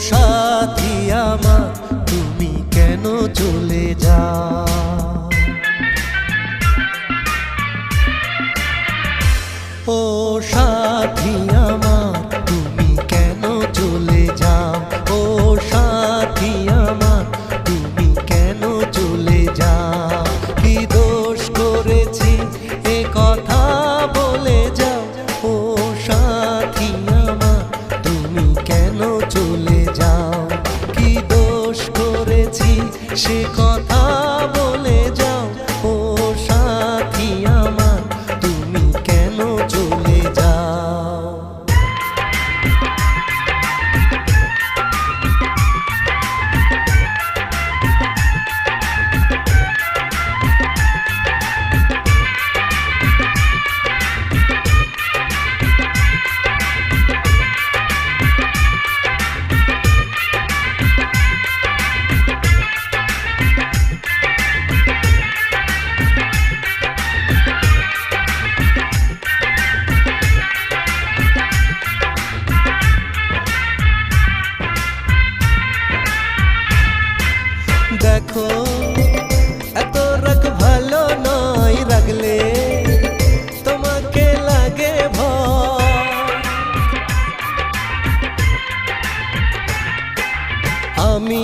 সাথী আমার তুমি কেন চলে যা ও সাথী সে কথা আমি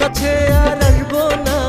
কাছে আর আসব না।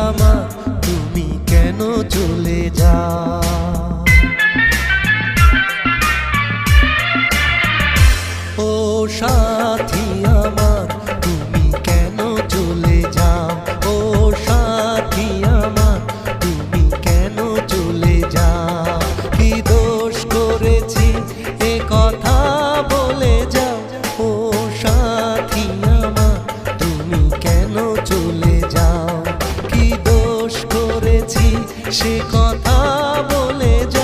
আমার তুমি কেন চলে যা কথা বলে যা